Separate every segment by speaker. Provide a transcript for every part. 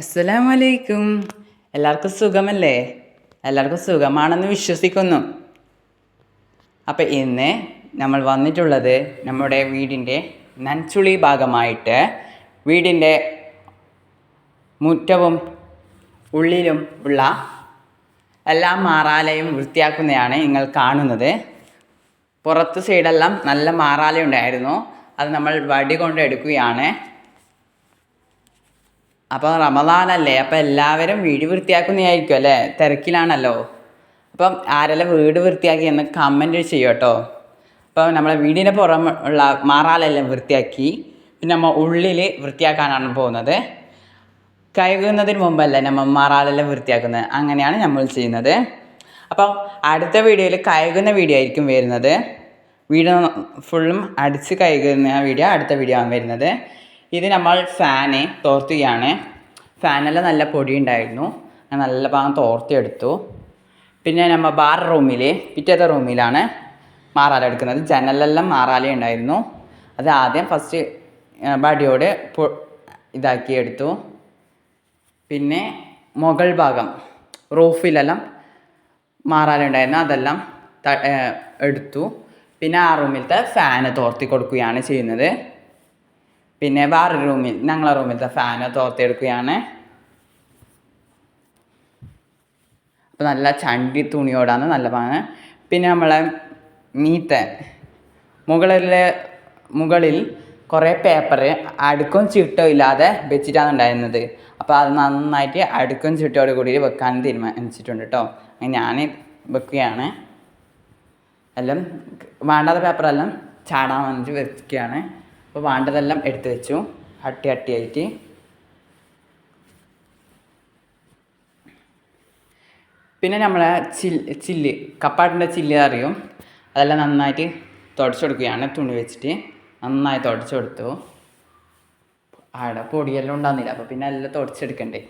Speaker 1: അസ്സലാമലൈക്കും. എല്ലാവർക്കും സുഖമല്ലേ? എല്ലാവർക്കും സുഖമാണെന്ന് വിശ്വസിക്കുന്നു. അപ്പം ഇന്ന് നമ്മൾ വന്നിട്ടുള്ളത് നമ്മുടെ വീടിന്റെ നൻചുളി ഭാഗമായിട്ട് വീടിന്റെ മുറ്റവും ഉള്ളിലും ഉള്ള എല്ലാ മാറാലയും വൃത്തിയാക്കുന്നതാണ് നിങ്ങൾ കാണുന്നത്. പുറത്ത് സൈഡെല്ലാം നല്ല മാറാല ഉണ്ടായിരുന്നു അത് നമ്മൾ വടി കൊണ്ട് എടുക്കുകയാണ്. അപ്പോൾ റമദാനല്ലേ അപ്പോൾ എല്ലാവരും വീട് വൃത്തിയാക്കുന്നതായിരിക്കും അല്ലേ? തിരക്കിലാണല്ലോ. അപ്പം ആരെല്ലാം വീട് വൃത്തിയാക്കി എന്ന് കമന്റ് ചെയ്യും കേട്ടോ അപ്പോൾ നമ്മളെ വീടിന്റെ പുറം ഉള്ള മാറാലെല്ലാം വൃത്തിയാക്കി പിന്നെ നമ്മൾ ഉള്ളിൽ വൃത്തിയാക്കാനാണ് പോകുന്നത്. കഴുകുന്നതിന് മുമ്പല്ല നമ്മൾ മാറാലെല്ലാം വൃത്തിയാക്കുന്നത്? അങ്ങനെയാണ് നമ്മൾ ചെയ്യുന്നത്. അപ്പം അടുത്ത വീഡിയോയിൽ കഴുകുന്ന വീഡിയോ ആയിരിക്കും വരുന്നത്. വീട് ഫുള്ളും അടിച്ച് കഴുകുന്ന വീഡിയോ അടുത്ത വീഡിയോ ആണ് വരുന്നത്. ഇത് നമ്മൾ ഫാന് തോർത്തുകയാണ് ഫാനെല്ലാം നല്ല പൊടി ഉണ്ടായിരുന്നു ഞാൻ നല്ല ഭാഗം തോർത്തിയെടുത്തു. പിന്നെ നമ്മൾ ബാർ റൂമിൽ പിറ്റേത്തെ റൂമിലാണ് മാറാല എടുക്കുന്നത്. ജനലെല്ലാം മാറാല ഉണ്ടായിരുന്നു അത് ആദ്യം ഫസ്റ്റ് ബടിയോട് ഇതാക്കി എടുത്തു പിന്നെ മുകൾ ഭാഗം റൂഫിലെല്ലാം മാറാല ഉണ്ടായിരുന്നു അതെല്ലാം എടുത്തു. പിന്നെ ആ റൂമിലത്തെ ഫാന് തോർത്തി കൊടുക്കുകയാണ് ചെയ്യുന്നത്. പിന്നെ വേറെ റൂമിൽ ഞങ്ങളെ റൂമിലത്തെ ഫാന് തോർത്തെടുക്കുകയാണ് അപ്പോൾ നല്ല ചണ്ടി തുണിയോടാണ് നല്ല പിന്നെ നമ്മളെ മീത്തെ മുകളിലെ മുകളിൽ കുറേ പേപ്പർ അടുക്കും ചിട്ടോ ഇല്ലാതെ വെച്ചിട്ടാണ് ഉണ്ടായിരുന്നത്. അപ്പോൾ അത് നന്നായിട്ട് അടുക്കും ചിട്ടോട് കൂടി വെക്കാൻ തീരുമാനിച്ചിട്ടുണ്ട് കേട്ടോ ഞാൻ വെക്കുകയാണ്. എല്ലാം വേണ്ടാത്ത പേപ്പറെല്ലാം ചാടാൻ വന്നിട്ട് വെക്കുകയാണ്. അപ്പോൾ വേണ്ടതെല്ലാം എടുത്ത് വെച്ചു. അട്ടി അട്ടിയായിട്ട് പിന്നെ നമ്മളെ ചില്ല് ചില്ല് കപ്പാട്ടിന്റെ ചില്ല് അറിയും. അതെല്ലാം നന്നായിട്ട് തുടച്ചു കൊടുക്കുകയാണ്. തുണി വെച്ചിട്ട് നന്നായി തുടച്ചു കൊടുത്തു. ആടെ പൊടിയെല്ലാം ഉണ്ടാകുന്നില്ല. അപ്പോൾ പിന്നെ എല്ലാം തുടച്ചെടുക്കണ്ടേ.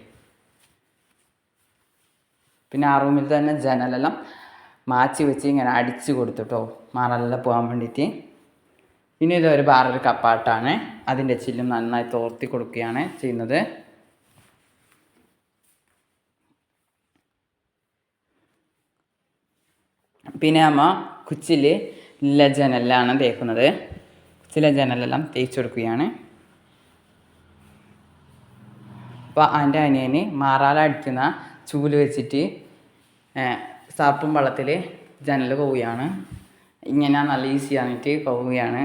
Speaker 1: പിന്നെ ആ റൂമിൽ തന്നെ ജനലെല്ലാം മാച്ചി വെച്ച് ഇങ്ങനെ അടിച്ചു കൊടുത്തു കേട്ടോ മാറെല്ലാം പോകാൻ വേണ്ടിയിട്ട്. പിന്നെ ഇതൊരു വേറൊരു കപ്പാട്ടാണ് അതിന്റെ ചില്ലും നന്നായി തോർത്തി കൊടുക്കുകയാണ് ചെയ്യുന്നത്. പിന്നെ അമ്മ കുച്ചിൽ ഇല്ല ജനലാണ് തേക്കുന്നത്. കുച്ചിലെ ജനലെല്ലാം തേച്ച് കൊടുക്കുകയാണ്. അപ്പോൾ എന്റെ അനിയന് മാറാല അടിക്കുന്ന ചൂൽ വെച്ചിട്ട് സർപ്പും വള്ളത്തിൽ ജനൽ പോവുകയാണ്. ഇങ്ങനെ നല്ല ഈസി ആയിട്ട് പോവുകയാണ്.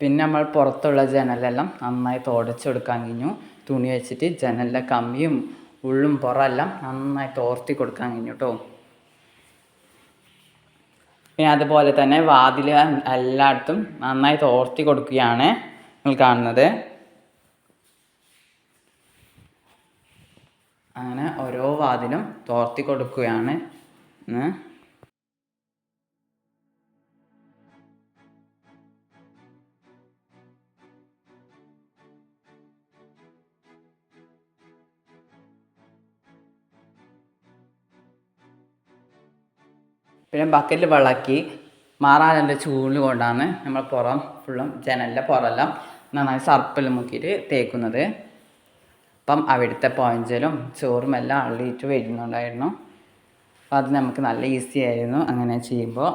Speaker 1: പിന്നെ നമ്മൾ പുറത്തുള്ള ജനലെല്ലാം നന്നായി തുടച്ചെടുക്കാൻ കഴിഞ്ഞു. തുണി വെച്ചിട്ട് ജനലിലെ കമ്മിയും ഉള്ളും പുറമെല്ലാം നന്നായി തോർത്തി കൊടുക്കാൻ കഴിഞ്ഞു കേട്ടോ പിന്നെ അതുപോലെ തന്നെ വാതിൽ എല്ലായിടത്തും നന്നായി തോർത്തി കൊടുക്കുകയാണ് നിങ്ങൾ കാണുന്നത്. അങ്ങനെ ഓരോ വാതിലും തോർത്തി കൊടുക്കുകയാണ്. പിന്നെ ബക്കറ്റിൽ വെള്ളാക്കി മാറാനന്റെ ചൂൽ കൊണ്ടാണ് നമ്മൾ പുറം ഫുള്ളും ജനലിന്റെ പുറമെല്ലാം നന്നായി സർപ്പിൽ മുക്കിയിട്ട് തേക്കുന്നത്. അപ്പം അവിടുത്തെ പോയിഞ്ചലും ചോറും എല്ലാം അള്ളിയിട്ട് വരുന്നുണ്ടായിരുന്നു. അപ്പം അത് നമുക്ക് നല്ല ഈസി ആയിരുന്നു അങ്ങനെ ചെയ്യുമ്പോൾ.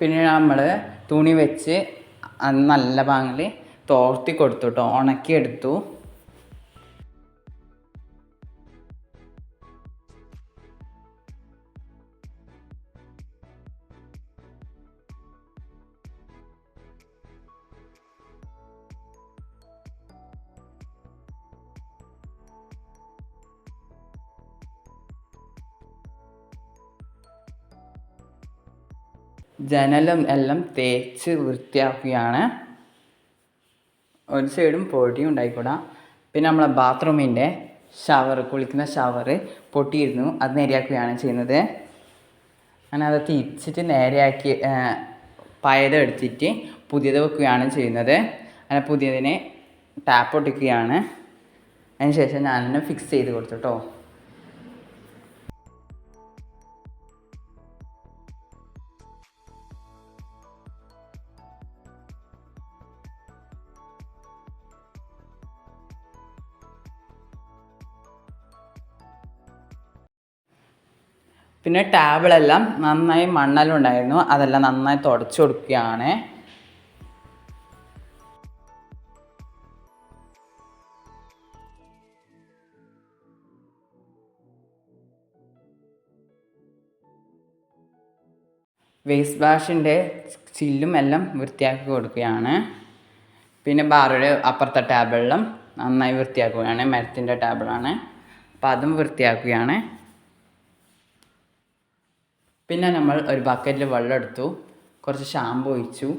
Speaker 1: പിന്നെ നമ്മൾ തുണി വെച്ച് നല്ല പാങ്ങിൽ തോർത്തി കൊടുത്തു കേട്ടോ ഉണക്കിയെടുത്തു ജനലും എല്ലാം തേച്ച് വൃത്തിയാക്കുകയാണ്. ഒരു സൈഡും പൊടിയും ഉണ്ടായിക്കൂടാ. പിന്നെ നമ്മളെ ബാത്റൂമിന്റെ ഷവർ കുളിക്കുന്ന ഷവർ പൊട്ടിയിരുന്നു. അത് നേരെയാക്കുകയാണ് ചെയ്യുന്നത്. അങ്ങനെ അത് തിരിച്ചിട്ട് നേരെയാക്കി പഴയത് എടുത്തിട്ട് പുതിയത് വെക്കുകയാണ് ചെയ്യുന്നത്. അങ്ങനെ പുതിയതിനെ ടാപ്പ് ഒട്ടിക്കുകയാണ് അതിന് ശേഷം ഞാൻ ഫിക്സ് ചെയ്ത് കൊടുത്തു കേട്ടോ പിന്നെ ടാബിളെല്ലാം നന്നായി മണ്ണെല്ലാം ഉണ്ടായിരുന്നു അതെല്ലാം നന്നായി തുടച്ചു കൊടുക്കുകയാണ്. വേസ്റ്റ് വാഷിന്റെ ചില്ലും എല്ലാം വൃത്തിയാക്കി കൊടുക്കുകയാണ്. പിന്നെ ബാറുടെ അപ്പുറത്തെ ടേബിളിലും നന്നായി വൃത്തിയാക്കുകയാണ്. മരത്തിന്റെ ടേബിളാണ്. അപ്പം അതും വൃത്തിയാക്കുകയാണ്. പിന്നെ നമ്മൾ ഒരു ബക്കറ്റിൽ വെള്ളം എടുത്തു. കുറച്ച് ഷാമ്പു ഒഴിച്ചു.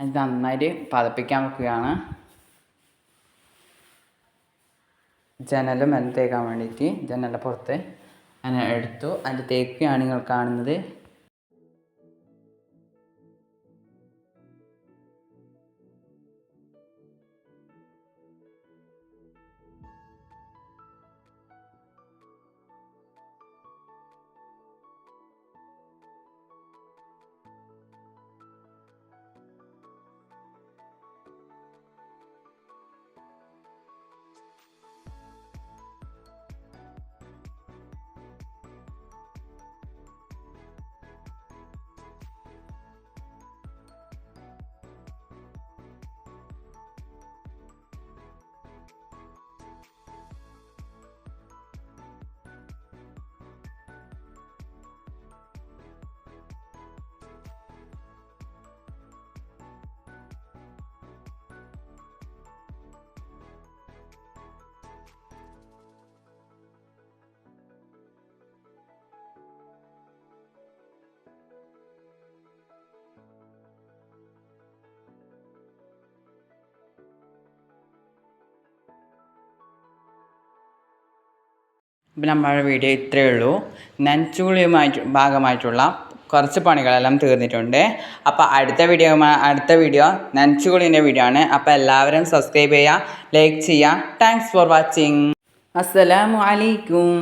Speaker 1: അത് നന്നായിട്ട് പതപ്പിക്കാൻ വെക്കുകയാണ്. ജനലും എല്ലാം തേക്കാൻ വേണ്ടിയിട്ട് ജനലിന്റെ പുറത്ത് അങ്ങനെ എടുത്തു. അതിന്റെ തേക്കുകയാണ് നിങ്ങൾ കാണുന്നത്. ഇപ്പം നമ്മുടെ വീഡിയോ ഇത്രയേ ഉള്ളൂ. നനച്ചുകുളിയുമായിട്ട് ഭാഗമായിട്ടുള്ള കുറച്ച് പണികളെല്ലാം തീർന്നിട്ടുണ്ട്. അപ്പോൾ അടുത്ത വീഡിയോ അടുത്ത വീഡിയോ നനച്ചുകുളീന്റെ വീഡിയോ ആണ്. അപ്പോൾ എല്ലാവരും സബ്സ്ക്രൈബ് ചെയ്യുക ലൈക്ക് ചെയ്യുക. താങ്ക്സ് ഫോർ വാച്ചിങ് അസ്സലാമു അലൈക്കും.